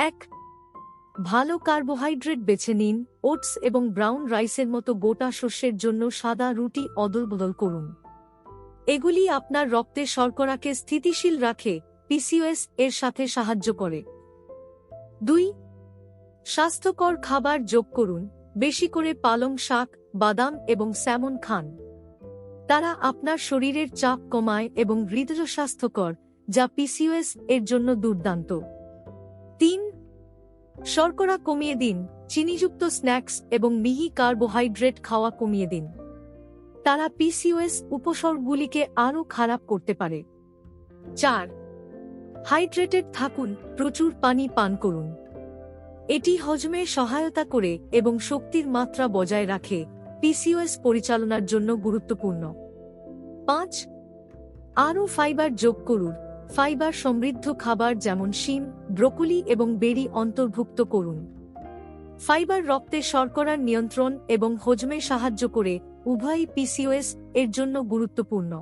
এক, ভালো কার্বোহাইড্রেট বেছে নিন, ওটস এবং ব্রাউন রাইসের মতো গোটা শস্যের জন্য সাদা রুটি অদলবদল করুন। এগুলি আপনার রক্তে শর্করাকে স্থিতিশীল রাখে পিসিওএস এর সাথে সাহায্য করে। দুই, স্বাস্থ্যকর খাবার যোগ করুন, বেশি করে পালং শাক, বাদাম এবং স্যামন খান। তারা আপনার শরীরের চাপ কমায় এবং হৃদয় স্বাস্থ্যকর, যা পিসিওএস এর জন্য দুর্দান্ত। শর্করা কমিয়ে দিন, চিনিযুক্ত স্ন্যাক্স এবং মিহি কার্বোহাইড্রেট খাওয়া কমিয়ে দিন। তারা পিসিওএস উপসর্গগুলিকে আরও খারাপ করতে পারে। চার, হাইড্রেটেড থাকুন, প্রচুর পানি পান করুন। এটি হজমে সহায়তা করে এবং শক্তির মাত্রা বজায় রাখে পিসিওএস পরিচালনার জন্য গুরুত্বপূর্ণ। পাঁচ, আরও ফাইবার যোগ করুন। ফাইবার সমৃদ্ধ খাবার যেমন শিম, ব্রোকলি এবং বেরি অন্তর্ভুক্ত করুন। ফাইবার রক্তে শর্করার নিয়ন্ত্রণ এবং হজমে সাহায্য করে উভয়ই পিসিওএস এর জন্য গুরুত্বপূর্ণ।